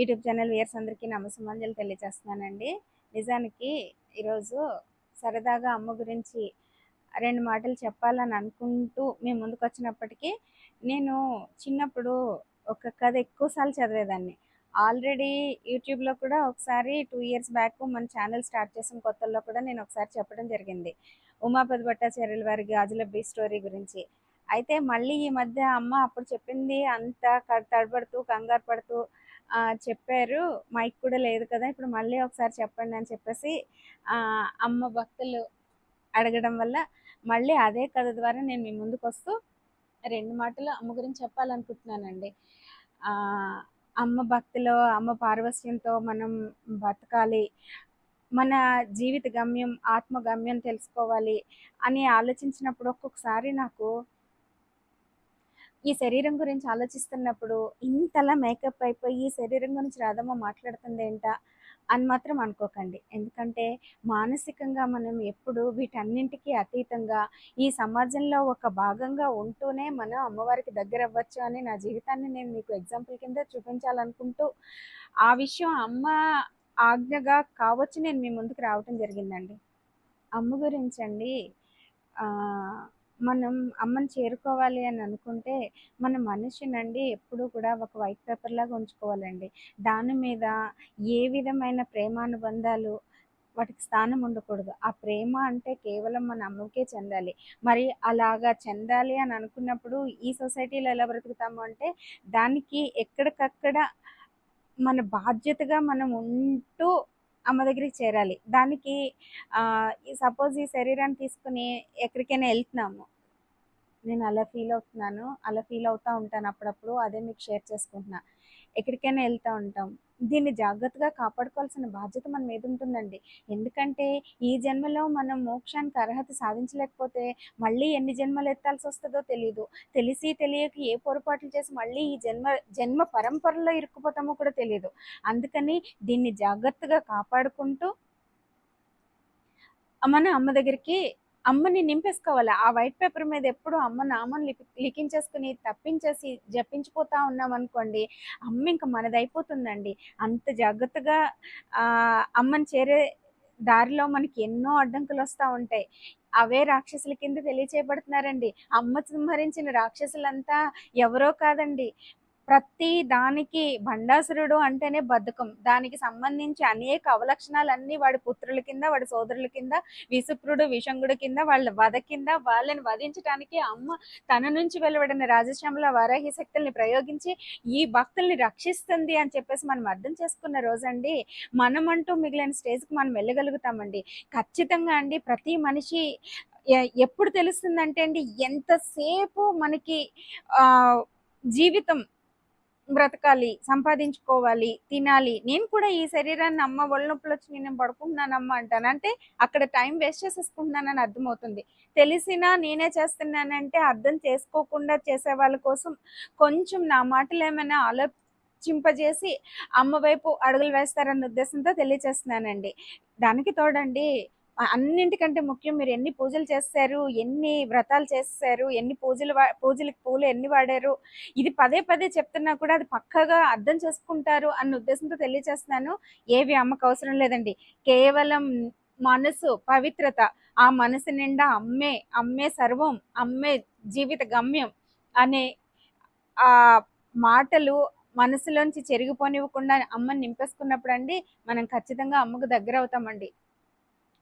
YouTube channel viewers అందరికీ నమస్సుమాంజలు తెలియజేస్తున్నానండి. నిజానికి ఈరోజు సరదాగా అమ్మ గురించి రెండు మాటలు చెప్పాలని అనుకుంటూ మేము ముందుకు వచ్చినప్పటికీ నేను చిన్నప్పుడు ఒక కథ ఎక్కువసార్లు చదివేదాన్ని. ఆల్రెడీ యూట్యూబ్లో కూడా ఒకసారి టూ ఇయర్స్ బ్యాక్ మన ఛానల్ స్టార్ట్ చేసిన కొత్తల్లో కూడా నేను ఒకసారి చెప్పడం జరిగింది. ఉమాపతి భట్టాచార్యుల వారి గాజుల బీ స్టోరీ గురించి. అయితే మళ్ళీ ఈ మధ్య అమ్మ అప్పుడు చెప్పింది అంత తడబడుతూ కంగారు పడుతూ చెప్పారు. మైక్ కూడా లేదు కదా ఇప్పుడు మళ్ళీ ఒకసారి చెప్పండి అని చెప్పేసి అమ్మ భక్తులు అడగడం వల్ల మళ్ళీ అదే కథ ద్వారా నేను మీ ముందుకు వస్తూ రెండు మాటలు అమ్మ గురించి చెప్పాలనుకుంటున్నానండి. అమ్మ భక్తిలో అమ్మ పార్వశ్యంతో మనం బతకాలి. మన జీవిత గమ్యం ఆత్మ గమ్యం తెలుసుకోవాలి అని ఆలోచించినప్పుడు ఒక్కొక్కసారి నాకు ఈ శరీరం గురించి ఆలోచిస్తున్నప్పుడు ఇంతలా మేకప్ అయిపోయి ఈ శరీరం గురించి రాధమ్మ మాట్లాడుతుంది ఏంటా అని మాత్రం అనుకోకండి. ఎందుకంటే మానసికంగా మనం ఎప్పుడు వీటన్నింటికి అతీతంగా ఈ సమాజంలో ఒక భాగంగా ఉంటూనే మనం అమ్మవారికి దగ్గర అవ్వచ్చు అని నా జీవితాన్ని నేను మీకు ఎగ్జాంపుల్ కింద చూపించాలనుకుంటూ ఆ విషయం అమ్మ ఆజ్ఞగా కావచ్చు నేను మీ ముందుకు రావటం జరిగిందండి. అమ్మ గురించి అండి మనం అమ్మని చేరుకోవాలి అని అనుకుంటే మన మనిషినండి ఎప్పుడూ కూడా ఒక వైట్ పేపర్ లాగా ఉంచుకోవాలండి. దాని మీద ఏ విధమైన ప్రేమానుబంధాలు వాటికి స్థానం ఉండకూడదు. ఆ ప్రేమ అంటే కేవలం మన అమ్మకే చెందాలి. మరి అలాగా చెందాలి అని అనుకున్నప్పుడు ఈ సొసైటీలో ఎలా బ్రతుకుతాము అంటే దానికి ఎక్కడికక్కడ మన బాధ్యతగా మనం ఉంటూ అమ్మ దగ్గరికి చేరాలి. దానికి సపోజ్ ఈ శరీరాన్ని తీసుకుని ఎక్కడికైనా వెళ్తున్నాము. నేను అలా ఫీల్ అవుతున్నాను అలా ఫీల్ అవుతూ ఉంటాను అప్పుడప్పుడు అదే మీకు షేర్ చేసుకుంటున్నా. ఎక్కడికైనా వెళ్తూ ఉంటాం. దీన్ని జాగ్రత్తగా కాపాడుకోవాల్సిన బాధ్యత మన మీద ఉంటుందండి. ఎందుకంటే ఈ జన్మలో మనం మోక్షానికి అర్హత సాధించలేకపోతే మళ్ళీ ఎన్ని జన్మలు ఎత్తాల్సి వస్తుందో తెలియదు తెలిసి తెలియక ఏ పొరపాట్లు చేసి మళ్ళీ ఈ జన్మ జన్మ పరంపరలో ఇరుక్కుపోతామో కూడా తెలియదు అందుకని దీన్ని జాగ్రత్తగా కాపాడుకుంటూ మన అమ్మ దగ్గరికి అమ్మని నింపేసుకోవాలి. ఆ వైట్ పేపర్ మీద ఎప్పుడు అమ్మ నామం లిపి లిఖించేసుకుని తప్పించేసి జపించిపోతా ఉన్నాం అనుకోండి అమ్మ ఇంకా మనదైపోతుందండి. అంత జాగ్రత్తగా అమ్మని చేరే దారిలో మనకి ఎన్నో అడ్డంకులు వస్తూ ఉంటాయి. అవే రాక్షసుల కింద తెలియచేయబడుతున్నారండి. అమ్మ సంహరించిన రాక్షసులంతా ఎవరో కాదండి. ప్రతి దానికి భండాసురుడు అంటేనే బద్ధకం. దానికి సంబంధించి అనేక అవలక్షణాలన్నీ వాడి పుత్రుల కింద వాడి సోదరుల కింద విసుప్రుడు విషంగుడు కింద వాళ్ళ వధ కింద వాళ్ళని వధించడానికి అమ్మ తన నుంచి వెలువడిన రాజశ్యామల వారాహి శక్తుల్ని ప్రయోగించి ఈ భక్తుల్ని రక్షిస్తుంది అని చెప్పేసి మనం అర్థం చేసుకున్న రోజండి. మనమంటూ మిగిలిన స్టేజ్కి మనం వెళ్ళగలుగుతామండి. ఖచ్చితంగా అండి ప్రతి మనిషి ఎప్పుడు తెలుస్తుందంటే అండి ఎంతసేపు మనకి జీవితం బ్రతకాలి సంపాదించుకోవాలి తినాలి. నేను కూడా ఈ శరీరాన్ని అమ్మ ఒళ్ళ నొప్పులు వచ్చి నేను పడుకుంటున్నానమ్మ అంటాను. అంటే అక్కడ టైం వేస్ట్ చేసేసుకుంటున్నానని అర్థమవుతుంది. తెలిసినా నేనే చేస్తున్నానంటే అర్థం చేసుకోకుండా చేసే వాళ్ళ కోసం కొంచెం నా మాటలు ఏమైనా ఆలోచింపజేసి అమ్మ వైపు అడుగులు వేస్తారన్న ఉద్దేశంతో తెలియచేస్తున్నానండి. దానికి తోడండి అన్నింటికంటే ముఖ్యం మీరు ఎన్ని పూజలు చేస్తారు ఎన్ని వ్రతాలు చేస్తారు ఎన్ని పూజలు వా- పూజలకు పూలు ఎన్ని వాడారు ఇది పదే పదే చెప్తున్నా కూడా అది పక్కగా అర్థం చేసుకుంటారు అన్న ఉద్దేశంతో తెలియచేస్తున్నాను. ఏవి అమ్మకు అవసరం లేదండి. కేవలం మనసు పవిత్రత ఆ మనసు నిండా అమ్మే అమ్మే సర్వం అమ్మే జీవిత గమ్యం అనే ఆ మాటలు మనసులోంచి చెరిగిపోనివ్వకుండా అమ్మని నింపేసుకున్నప్పుడు అండి మనం ఖచ్చితంగా అమ్మకు దగ్గర అవుతామండి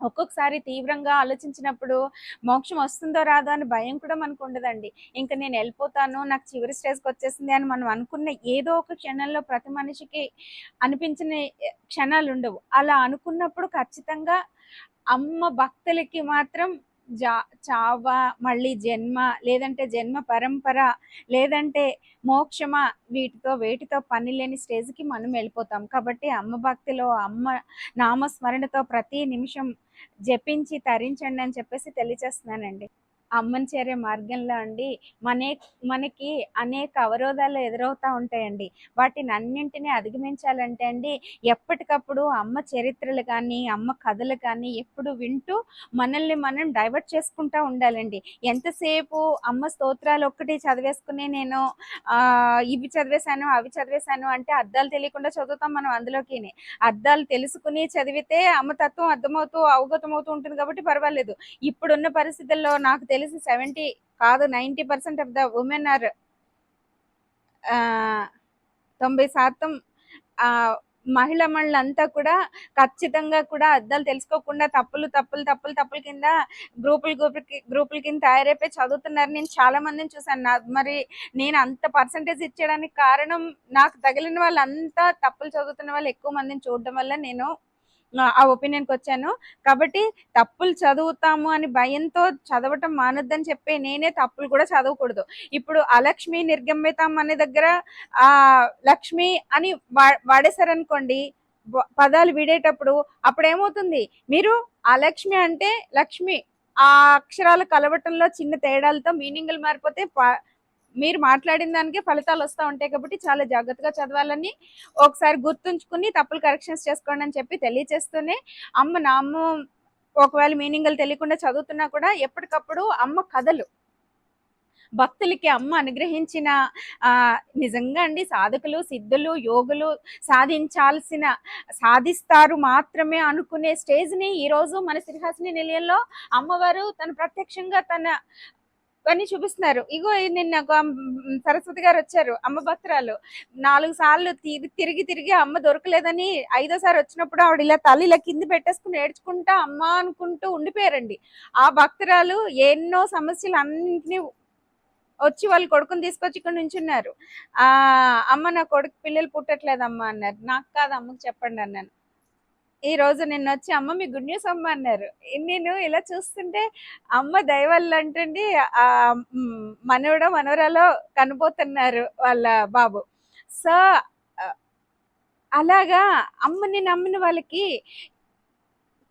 ఒక్కొక్కసారి తీవ్రంగా ఆలోచించినప్పుడు మోక్షం వస్తుందో రాదో అని భయం కూడా మనకు ఉండదండి. ఇంకా నేను వెళ్ళిపోతాను నాకు చివరి స్టేజ్కి వచ్చేసింది అని మనం అనుకున్న ఏదో ఒక క్షణంలో ప్రతి మనిషికి అనిపించిన క్షణాలు ఉండవు. అలా అనుకున్నప్పుడు ఖచ్చితంగా అమ్మ భక్తులకి మాత్రం జా చావ మళ్ళీ జన్మ లేదంటే జన్మ పరంపర లేదంటే మోక్షమా వీటితో వేటితో పని లేని స్టేజ్కి మనం వెళ్ళిపోతాం. కాబట్టి అమ్మ భక్తిలో అమ్మ నామస్మరణతో ప్రతి నిమిషం జపించి తరించండి అని చెప్పేసి తెలియచేస్తున్నానండి అమ్మని చేరే మార్గంలో అండి. మనే మనకి అనేక అవరోధాలు ఎదురవుతూ ఉంటాయండి. వాటిని అన్నింటినీ అధిగమించాలంటే అండి ఎప్పటికప్పుడు అమ్మ చరిత్రలు కానీ అమ్మ కథలు కానీ ఎప్పుడు వింటూ మనల్ని మనం డైవర్ట్ చేసుకుంటూ ఉండాలండి. ఎంతసేపు అమ్మ స్తోత్రాలు ఒక్కటి చదివేసుకుని నేను ఇవి చదివేశాను అవి చదివేశాను అంటే అర్థాలు తెలియకుండా చదువుతాం మనం అందులోకి అర్థాలు తెలుసుకుని చదివితే అమ్మ తత్వం అర్థమవుతూ అవగతమవుతూ ఉంటుంది కాబట్టి పర్వాలేదు. ఇప్పుడున్న పరిస్థితుల్లో నాకు తెలిసి సెవెంటీ కాదు ninety percent of the women are తొంభై శాతం ఆ, మహిళ మళ్ళంతా కూడా ఖచ్చితంగా కూడా అర్థాలు తెలుసుకోకుండా తప్పులు తప్పులు తప్పులు తప్పుల కింద గ్రూపులు గ్రూపులకి గ్రూపుల కింద తయారైపోయి చదువుతున్నారు. నేను చాలా మందిని చూశాను. నా మరి నేను అంత పర్సంటేజ్ ఇచ్చడానికి కారణం నాకు తగిలిన వాళ్ళంతా తప్పులు చదువుతున్న వాళ్ళు ఎక్కువ మందిని చూడడం వల్ల నేను ఆ, ఒపీనియన్కి వచ్చాను. కాబట్టి తప్పులు చదువుతాము అని భయంతో చదవటం మానొద్దని చెప్పి నేనే తప్పులు కూడా చదవకూడదు. ఇప్పుడు అలక్ష్మి నిర్గమ్యతం అనే దగ్గర ఆ లక్ష్మి అని వా వాడేశారనుకోండి పదాలు విడేటప్పుడు అప్పుడు ఏమవుతుంది మీరు అలక్ష్మి అంటే లక్ష్మి. ఆ అక్షరాలు కలవటంలో చిన్న తేడాలతో మీనింగ్లు మారిపోతే ప- మీరు మాట్లాడిన దానికే ఫలితాలు వస్తూ ఉంటాయి కాబట్టి చాలా జాగ్రత్తగా చదవాలని ఒకసారి గుర్తుంచుకుని తప్పులు కరెక్షన్స్ చేసుకోండి అని చెప్పి తెలియచేస్తూనే అమ్మ నామం ఒకవేళ మీనింగ్లు తెలియకుండా చదువుతున్నా కూడా ఎప్పటికప్పుడు అమ్మ కథలు. భక్తులకి అమ్మ అనుగ్రహించిన ఆ నిజంగా అండి సాధకులు సిద్ధులు యోగులు సాధించాల్సిన సాధిస్తారు మాత్రమే అనుకునే స్టేజ్ని ఈరోజు మన శ్రీహాసిని నిలయంలో అమ్మవారు తన ప్రత్యక్షంగా తన ఇవన్నీ చూపిస్తున్నారు. ఇగో నిన్న సరస్వతి గారు వచ్చారు అమ్మ భక్తురాలు నాలుగు సార్లు తిరిగి తిరిగి తిరిగి అమ్మ దొరకలేదని ఐదోసారి వచ్చినప్పుడు ఆవిడ ఇలా తల్లి ఇలా కింద పెట్టేసుకుని ఏడ్చుకుంటా అమ్మ అనుకుంటూ ఉండిపోయారండి. ఆ భక్తురాలు ఎన్నో సమస్యలు అన్నింటినీ వచ్చి వాళ్ళ కొడుకుని తీసుకొచ్చి ఇక్కడ నుంచున్నారు. ఆ అమ్మ నా కొడుకు పిల్లలు పుట్టట్లేదమ్మా అన్నారు. నాకు కాదు అమ్మకి చెప్పండి అన్నాను. ఈ రోజు నిన్న వచ్చి అమ్మ మీ గుడ్ న్యూస్ అమ్మ అన్నారు. నేను ఇలా చూస్తుంటే అమ్మ దయవల్ల అంటండి ఆ మ్, మనవరాలో కనిపోతున్నారు వాళ్ళ బాబు. సో అలాగా అమ్మని నమ్మిన వాళ్ళకి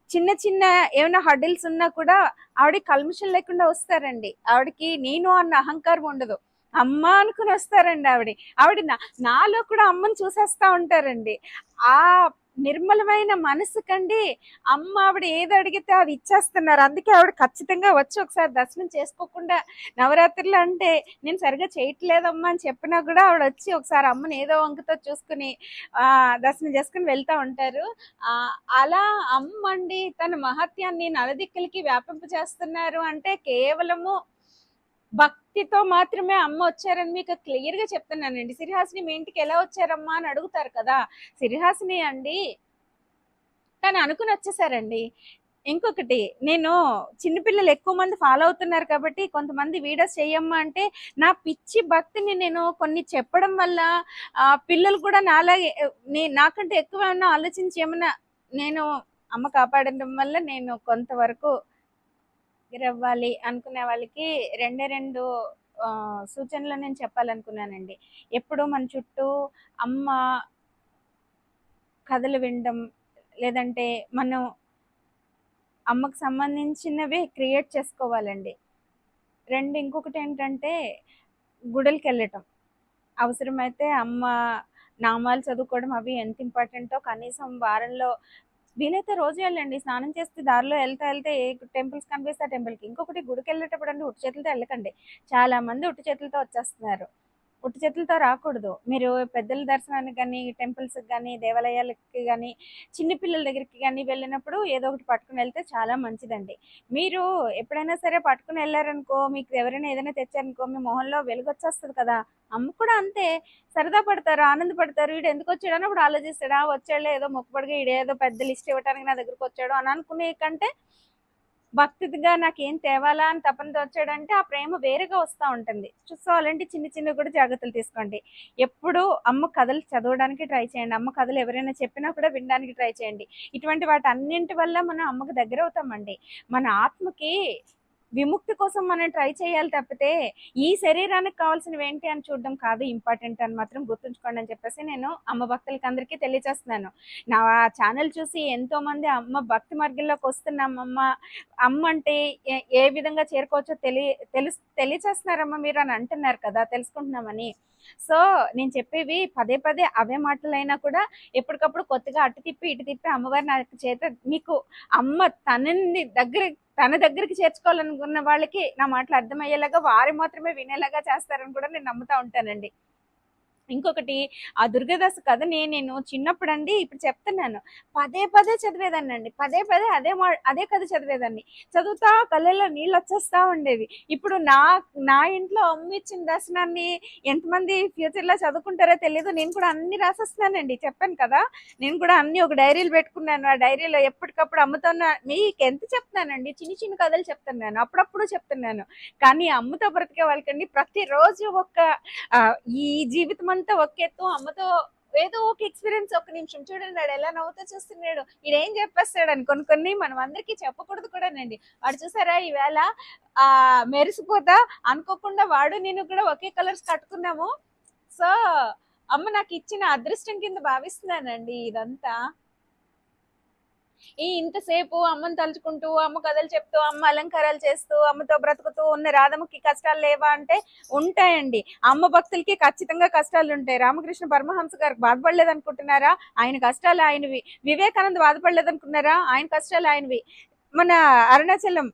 చిన్న చిన్న ఏమైనా హడిల్స్ ఉన్నా కూడా ఆవిడ కల్మిషన్ లేకుండా వస్తారండి. ఆవిడకి నేను అన్న అహంకారం ఉండదు. అమ్మ అనుకుని వస్తారండి ఆవిడ. ఆవిడ నా- నాలో కూడా అమ్మని చూసేస్తా ఉంటారండి. ఆ నిర్మలమైన మనసు కండి. అమ్మ ఆవిడ ఏది అడిగితే అది ఇచ్చేస్తున్నారు. అందుకే ఆవిడ ఖచ్చితంగా వచ్చి ఒకసారి దర్శనం చేసుకోకుండా నవరాత్రులు అంటే నేను సరిగా చేయట్లేదమ్మా అని చెప్పినా కూడా ఆవిడ వచ్చి ఒకసారి అమ్మని ఏదో వంకతో చూసుకుని ఆ దర్శనం చేసుకుని వెళ్తా ఉంటారు. ఆ అలా అమ్మ అండి తన మహత్యాన్ని నలదిక్కులకి వ్యాపింప చేస్తున్నారు అంటే కేవలము భక్తితో మాత్రమే అమ్మ వచ్చారని మీకు క్లియర్గా చెప్తున్నానండి. సిరిహాసిని మీ ఇంటికి ఎలా వచ్చారమ్మా అని అడుగుతారు కదా. సిరిహాసిని అండి కానీ అనుకుని వచ్చేసారండి. ఇంకొకటి నేను చిన్నపిల్లలు ఎక్కువ మంది ఫాలో అవుతున్నారు కాబట్టి కొంతమంది వీడియోస్ చేయమ్మా అంటే నా పిచ్చి భక్తిని నేను కొన్ని చెప్పడం వల్ల పిల్లలు కూడా నాలాగే నాకంటే ఎక్కువ ఏమన్నా ఆలోచించి ఏమన్నా నేను అమ్మ కాపాడడం వల్ల నేను కొంతవరకు ఎగిరవ్వాలి అనుకునే వాళ్ళకి రెండే రెండు సూచనలు నేను చెప్పాలనుకున్నానండి. ఎప్పుడు మన చుట్టూ అమ్మ కథలు వినడం లేదంటే మనం అమ్మకు సంబంధించినవి క్రియేట్ చేసుకోవాలండి. రెండు ఇంకొకటి ఏంటంటే గుడులకి వెళ్ళటం అవసరమైతే అమ్మ నామాలు చదువుకోవడం అవి ఎంత ఇంపార్టెంటో కనీసం వారంలో వీలైతే రోజు వెళ్ళండి. స్నానం చేస్తే దారిలో వెళ్తా వెళ్తే ఏ టెంపుల్స్ కనిపిస్తే ఆ టెంపుల్కి. ఇంకొకటి గుడికి వెళ్ళేటప్పుడు అండి ఉట్టి చేతులతో వెళ్ళకండి. చాలా మంది ఉట్టి చేతులతో వచ్చేస్తున్నారు. ఉట్టి చేతులతో రాకూడదు. మీరు పెద్దల దర్శనానికి కానీ టెంపుల్స్కి కానీ దేవాలయాలకి కానీ చిన్నపిల్లల దగ్గరికి కానీ వెళ్ళినప్పుడు ఏదో ఒకటి పట్టుకుని వెళ్తే చాలా మంచిదండి. మీరు ఎప్పుడైనా సరే పట్టుకుని వెళ్ళారనుకో మీకు ఎవరైనా ఏదైనా తెచ్చారనుకో మీ మొహంలో వెలుగొచ్చేస్తుంది కదా! అమ్మ కూడా అంతే. సరదా పడతారు ఆనందపడతారు. వీడు ఎందుకు వచ్చాడు అని అప్పుడు ఆలోచిస్తాడు. ఆ వచ్చాడు ఏదో మొక్కపడిగా ఈడేదో పెద్ద లిస్ట్ ఇవ్వడానికి నా దగ్గరకు వచ్చాడు అని అనుకునే కంటే భక్తిగా నాకేం తేవాలా అని తపన తోచాడంటే ఆ ప్రేమ వేరుగా వస్తూ ఉంటుంది. సో అలాంటి చిన్న చిన్న కూడా జాగ్రత్తలు తీసుకోండి. ఎప్పుడు అమ్మ కథలు చదవడానికి ట్రై చేయండి. అమ్మ కథలు ఎవరైనా చెప్పినా కూడా వినడానికి ట్రై చేయండి. ఇటువంటి వాటి అన్నింటి వల్ల మనం అమ్మకు దగ్గర అవుతామండి. మన ఆత్మకి విముక్తి కోసం మనం ట్రై చేయాలి తప్పితే ఈ శరీరానికి కావాల్సినవి ఏంటి అని చూడడం కాదు ఇంపార్టెంట్ అని మాత్రం గుర్తుంచుకోండి అని చెప్పేసి నేను అమ్మ భక్తులకి అందరికీ తెలియజేస్తున్నాను. నా ఛానల్ చూసి ఎంతో మంది అమ్మ భక్తి మార్గంలోకి వస్తున్నామమ్మ అమ్మ. అంటే ఏ- ఏ విధంగా చేరుకోవచ్చో తెలియ తెలుసు తెలియచేస్తున్నారమ్మ మీరు అని అంటున్నారు కదా తెలుసుకుంటున్నామని. సో నేను చెప్పేవి పదే పదే అవే మాటలైనా కూడా ఎప్పటికప్పుడు కొత్తగా అటు తిప్పి ఇటు తిప్పి అమ్మవారి నాకు చేత మీకు అమ్మ తనని దగ్గర తన దగ్గరికి చేర్చుకోవాలనుకున్న వాళ్ళకి నా మాటలు అర్థమయ్యేలాగా వారు మాత్రమే వినేలాగా చేస్తారని కూడా నేను నమ్ముతా ఉంటానండి. ఇంకొకటి ఆ దుర్గదాస్ కథని నేను చిన్నప్పుడు అండి ఇప్పుడు చెప్తున్నాను. పదే పదే చదివేదాన్ని అండి పదే పదే అదే మా అదే కథ చదివేదాన్ని. చదువుతా కళ్ళల్లో నీళ్ళు వచ్చేస్తా ఉండేవి. ఇప్పుడు నా నా ఇంట్లో అమ్మ ఇచ్చిన దర్శనాన్ని ఎంతమంది ఫ్యూచర్లో చదువుకుంటారో తెలియదు నేను కూడా అన్ని రాసేస్తున్నానండి. చెప్పాను కదా? నేను కూడా అన్ని ఒక డైరీలు పెట్టుకున్నాను. ఆ డైరీలో ఎప్పటికప్పుడు అమ్మతో మీకు ఎంత చెప్తున్నానండి? చిన్న చిన్న కథలు చెప్తున్నాను. అప్పుడప్పుడు చెప్తున్నాను. కానీ అమ్ముతో బ్రతికే వాళ్ళకండి ప్రతిరోజు ఒక ఈ జీవితం అంతా ఒక ఎత్తు అమ్మతో ఏదో ఒక ఎక్స్పీరియన్స్ ఒక నిమిషం చూడండి వాడు ఎలా నవ్వుతూ చూస్తున్నాడు ఈడేం చెప్పేస్తాడు అని కొన్ని కొన్ని మనం అందరికీ చెప్పకూడదు కూడానండి. వాడు చూసారా ఈవేళ ఆ మెరిసిపోతా అనుకోకుండా వాడు నేను కూడా ఒకే కలర్స్ కట్టుకున్నాము. సో అమ్మ నాకు ఇచ్చిన అదృష్టం కింద భావిస్తున్నానండి ఇదంతా. ఈ ఇంతసేపు అమ్మని తలుచుకుంటూ అమ్మ కథలు చెప్తూ అమ్మ అలంకారాలు చేస్తూ అమ్మతో బ్రతుకుతూ ఉన్న రాధమ్మకి కష్టాలు లేవా అంటే ఉంటాయండి. అమ్మ భక్తులకి ఖచ్చితంగా కష్టాలు ఉంటాయి. రామకృష్ణ పరమహంస గారు బాధపడలేదు అనుకుంటున్నారా ఆయన కష్టాలు ఆయనవి. వివేకానంద బాధపడలేదు అనుకున్నారా ఆయన కష్టాలు ఆయనవి. మన అరుణాచలం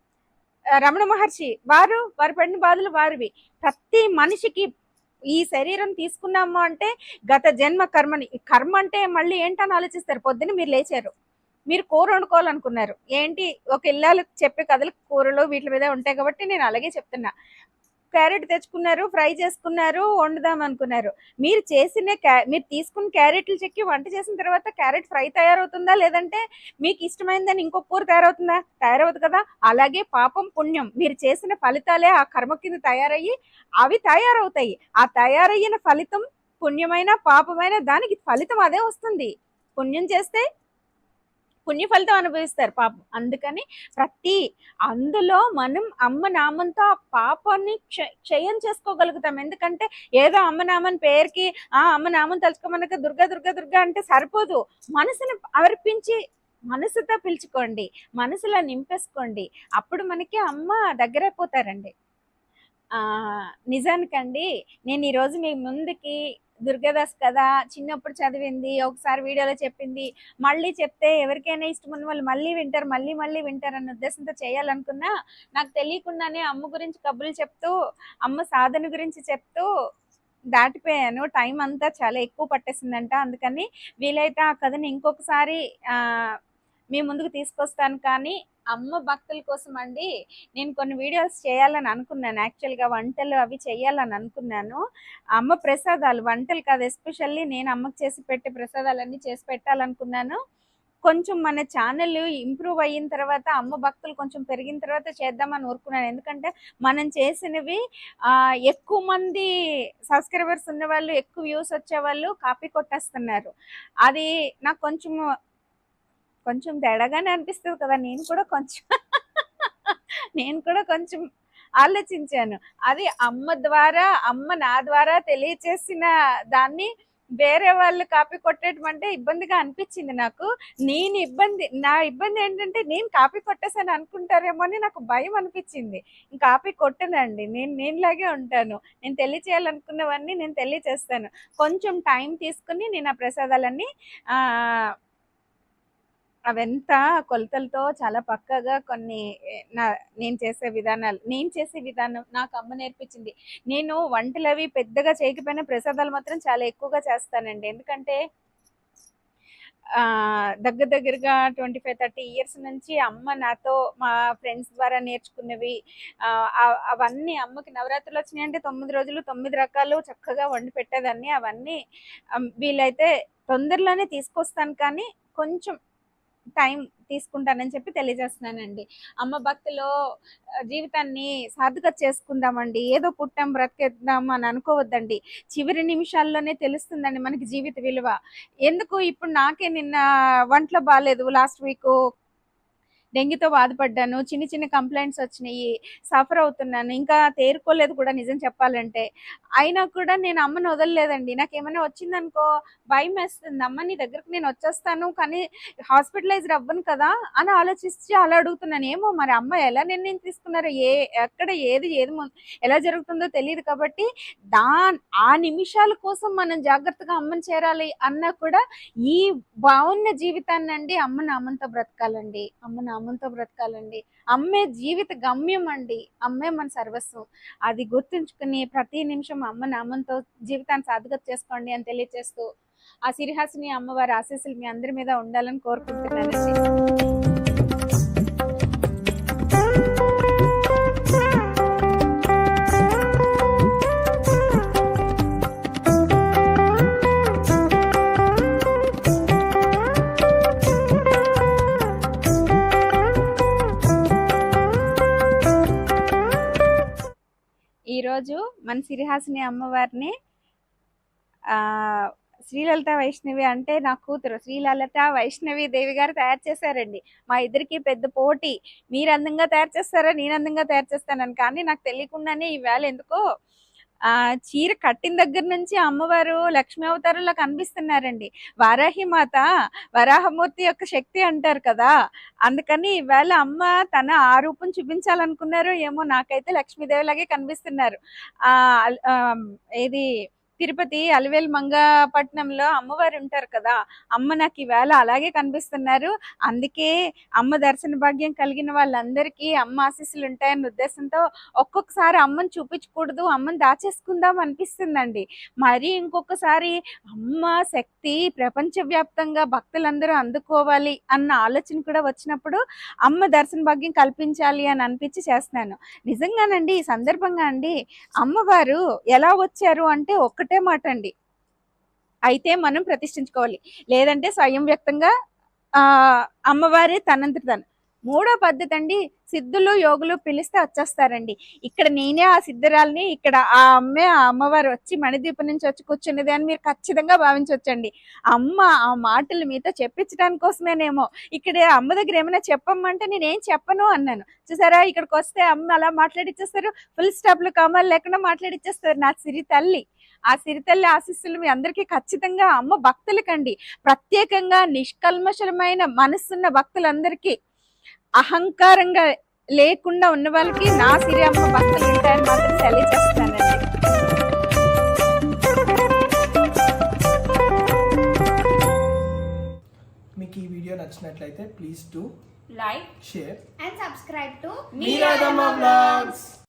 రమణ మహర్షి వారు వారు పడిన బాధలు వారివి. ప్రతి మనిషికి ఈ శరీరం తీసుకున్నాము అంటే గత జన్మ కర్మని. కర్మ అంటే మళ్ళీ ఏంటని ఆలోచిస్తారు? పొద్దున్న మీరు లేచారు. మీరు కూర వండుకోవాలనుకున్నారు. ఏంటి? ఒక ఇల్లాలు చెప్పే కథలు కూరలు వీటి మీద ఉంటాయి కాబట్టి నేను అలాగే చెప్తున్నా. క్యారెట్ తెచ్చుకున్నారు ఫ్రై చేసుకున్నారు వండుదాం అనుకున్నారు. మీరు చేసిన క్యా- మీరు తీసుకున్న క్యారెట్లు చెక్కి వంట చేసిన తర్వాత క్యారెట్ ఫ్రై తయారవుతుందా? లేదంటే మీకు ఇష్టమైందని ఇంకో కూర తయారవుతుందా? తయారవుతుంది కదా? అలాగే పాపం పుణ్యం. మీరు చేసిన ఫలితాలే ఆ కర్మ కింద తయారయ్యి అవి తయారవుతాయి. ఆ తయారయ్యిన ఫలితం పుణ్యమైన పాపమైన దానికి ఫలితం అదే వస్తుంది. పుణ్యం చేస్తే పుణ్య ఫలితం అనుభవిస్తారు పాపం. అందుకని ప్రతి అందులో మనం అమ్మ నామంతో ఆ పాపాన్ని క్షయం చేసుకోగలుగుతాం. ఎందుకంటే ఏదో అమ్మ నామని పేరుకి ఆ అమ్మ నామం తలుచుకోమనక దుర్గా దుర్గా దుర్గా అంటే సరిపోదు. మనసుని అర్పించి మనసుతో పిలుచుకోండి. మనసులో నింపేసుకోండి. అప్పుడు మనకి అమ్మ దగ్గరైపోతారండి. నిజానికండి నేను ఈరోజు మీ ముందుకి దుర్గాదాస్ కదా చిన్నప్పుడు చదివింది ఒకసారి వీడియోలో చెప్పింది మళ్ళీ చెప్తే ఎవరికైనా ఇష్టం ఉన్న వాళ్ళు మళ్ళీ వింటారు మళ్ళీ మళ్ళీ వింటారు అన్న ఉద్దేశంతో చేయాలనుకున్నా నాకు తెలియకుండానే అమ్మ గురించి కబుర్లు చెప్తూ అమ్మ సాధన గురించి చెప్తూ దాటిపోయాను. టైం అంతా చాలా ఎక్కువ పట్టేసిందంట. అందుకని వీలైతే ఆ కథని ఇంకొకసారి ఆ, మీ ముందుకు తీసుకొస్తాను కానీ అమ్మ భక్తుల కోసం అండి నేను కొన్ని వీడియోస్ చేయాలని అనుకున్నాను. యాక్చువల్గా వంటలు అవి చేయాలని అనుకున్నాను. అమ్మ ప్రసాదాలు వంటలు కాదు ఎస్పెషల్లీ నేను అమ్మకి చేసి పెట్టే ప్రసాదాలన్నీ చేసి పెట్టాలనుకున్నాను. కొంచెం మన ఛానల్ ఇంప్రూవ్ అయిన తర్వాత అమ్మ భక్తులు కొంచెం పెరిగిన తర్వాత చేద్దామని ఊరుకున్నాను. ఎందుకంటే మనం చేసినవి ఎక్కువ మంది సబ్స్క్రైబర్స్ ఉన్న వాళ్ళు ఎక్కువ వ్యూస్ వచ్చే వాళ్ళు కాపీ కొట్టేస్తున్నారు. అది నాకు కొంచెం కొంచెం తేడాగానే అనిపిస్తుంది కదా నేను కూడా కొంచెం నేను కూడా కొంచెం ఆలోచించాను. అది అమ్మ ద్వారా అమ్మ నా ద్వారా తెలియచేసిన దాన్ని వేరే వాళ్ళు కాపీ కొట్టడం అంటే ఇబ్బందిగా అనిపించింది నాకు. నేను ఇబ్బంది నా ఇబ్బంది ఏంటంటే నేను కాపీ కొట్టేసాను అనుకుంటారేమో అని నాకు భయం అనిపించింది. ఇంకా కాపీ కొట్టనండి నేను నేనులాగే ఉంటాను. నేను తెలియచేయాలనుకున్నవన్నీ నేను తెలియచేస్తాను. కొంచెం టైం తీసుకుని నేను ఆ ప్రసాదాలన్నీ ఆ, అవెంత కొలతలతో చాలా పక్కగా కొన్ని నా నేను చేసే విధానాలు నేను చేసే విధానం నాకు అమ్మ నేర్పించింది. నేను వంటలు అవి పెద్దగా చేయకపోయినా ప్రసాదాలు మాత్రం చాలా ఎక్కువగా చేస్తానండి. ఎందుకంటే దగ్గర దగ్గరగా ట్వంటీ ఫైవ్ థర్టీ ఇయర్స్ నుంచి అమ్మ నాతో మా ఫ్రెండ్స్ ద్వారా నేర్చుకున్నవి అవన్నీ అమ్మకి నవరాత్రులు వచ్చినాయి అంటే తొమ్మిది రోజులు తొమ్మిది రకాలు చక్కగా వండి పెట్టేదాన్ని. అవన్నీ వీలైతే తొందరలోనే తీసుకొస్తాను కానీ కొంచెం టైం తీసుకుంటానని చెప్పి తెలియజేస్తున్నానండి. అమ్మ భక్తిలో జీవితాన్ని సార్థక చేసుకుందామండి. ఏదో పుట్టాం బ్రతికేద్దాం అని అనుకోవద్దండి. చివరి నిమిషాల్లోనే తెలుస్తుందండి మనకి జీవిత విలువ. ఎందుకు ఇప్పుడు నాకే నిన్న వంటలో బాగాలేదు లాస్ట్ వీక్ డెంగ్యూతో బాధపడ్డాను చిన్న చిన్న కంప్లైంట్స్ వచ్చినాయి సఫర్ అవుతున్నాను ఇంకా తేరుకోలేదు కూడా నిజం చెప్పాలంటే. అయినా కూడా నేను అమ్మని వదలలేదండి. నాకు ఏమైనా వచ్చిందనుకో భయం వేస్తుంది. అమ్మ నీ దగ్గరకు నేను వచ్చేస్తాను కానీ హాస్పిటలైజ్ అవ్వను కదా అని ఆలోచించి అలా అడుగుతున్నాను. ఏమో మరి అమ్మ ఎలా నిర్ణయం తీసుకున్నారో ఏ ఎక్కడ ఏది ఏది ఎలా జరుగుతుందో తెలియదు కాబట్టి దా ఆ నిమిషాల కోసం మనం జాగ్రత్తగా అమ్మని చేరాలి అన్నా కూడా ఈ బాగున్న జీవితాన్ని అండి అమ్మ నామంతో బ్రతకాలండి. అమ్మ నామంతో బ్రతకాలండి. అమ్మే జీవిత గమ్యం అండి. అమ్మే మన సర్వస్వం. అది గుర్తుంచుకుని ప్రతి నిమిషం అమ్మ నామంతో జీవితాన్ని సాధగత చేసుకోండి అని తెలియజేస్తూ ఆ సిరిహాసిని అమ్మవారి ఆశీస్సులు మీ అందరి మీద ఉండాలని కోరుకుంటున్నాను మన సిరిహాసిని అమ్మవారిని ఆ శ్రీలలిత వైష్ణవి అంటే నా కూతురు. శ్రీలలిత వైష్ణవి దేవి గారు తయారు చేశారండి. మా ఇద్దరికి పెద్ద పోటీ. మీరు అందంగా తయారు చేస్తారా నేను అందంగా తయారు చేస్తానని. కానీ నాకు తెలియకుండానే ఈవేళ ఎందుకో ఆ చీర కట్టిన దగ్గర నుంచి అమ్మవారు లక్ష్మీ అవతారంలో కనిపిస్తున్నారండి. వారాహి మాత వరాహమూర్తి యొక్క శక్తి అంటారు కదా. అందుకని ఈవేళ అమ్మ తన ఆ రూపం చూపించాలనుకున్నారు ఏమో నాకైతే లక్ష్మీదేవి లాగే కనిపిస్తున్నారు. ఆ ఇది తిరుపతి అలివేలు మంగపట్నంలో అమ్మవారు ఉంటారు కదా అమ్మ నాకు ఈవేళ అలాగే కనిపిస్తున్నారు. అందుకే అమ్మ దర్శన భాగ్యం కలిగిన వాళ్ళందరికీ అమ్మ ఆశీస్సులు ఉంటాయన్న ఉద్దేశంతో ఒక్కొక్కసారి అమ్మని చూపించకూడదు అమ్మని దాచేసుకుందాం అనిపిస్తుందండి. మరి ఇంకొకసారి అమ్మ శక్తి ప్రపంచవ్యాప్తంగా భక్తులందరూ అందుకోవాలి అన్న ఆలోచన కూడా వచ్చినప్పుడు అమ్మ దర్శన భాగ్యం కల్పించాలి అని అనిపించి చేస్తున్నాను. నిజంగానండి ఈ సందర్భంగా అండి అమ్మవారు ఎలా వచ్చారు అంటే ఒక్కటి మాట అండి. అయితే మనం ప్రతిష్ఠించుకోవాలి. లేదంటే స్వయం వ్యక్తంగా ఆ అమ్మవారి తనంతటి తను. మూడో పద్ధతి అండి సిద్ధులు యోగులు పిలిస్తే వచ్చేస్తారండి. ఇక్కడ నేనే ఆ సిద్ధురాల్ని ఇక్కడ ఆ అమ్మే ఆ అమ్మవారు వచ్చి మణిదీపం నుంచి వచ్చి కూర్చున్నది అని మీరు ఖచ్చితంగా భావించవచ్చండి అమ్మ ఆ మాటలు మీతో చెప్పించడానికి కోసమేనేమో. ఇక్కడ అమ్మ దగ్గర ఏమైనా చెప్పమ్మంటే నేనేం చెప్పను అన్నాను. చూసారా ఇక్కడికి వస్తే అమ్మ అలా మాట్లాడిచ్చేస్తారు. ఫుల్ స్టాప్లు కమాలు లేకుండా మాట్లాడిచ్చేస్తారు. నా సిరి తల్లి. ఆ సిరితల్లి ఆశీస్సులు మీ అందరికీ ఖచ్చితంగా అమ్మ భక్తులకండి. ప్రత్యేకంగా నిష్కల్మషమైన మనసున్న భక్తులందరికీ అహంకారంగా లేకుండా ఉన్న వాళ్ళకి నా సిరి అమ్మ భక్తులు ఉంటాయని మాత్రం తెలియజేస్తానండి. మీకు ఈ వీడియో నచ్చినట్లయితే please to like share and subscribe to మీరాదమ్మ బ్లాగ్స్.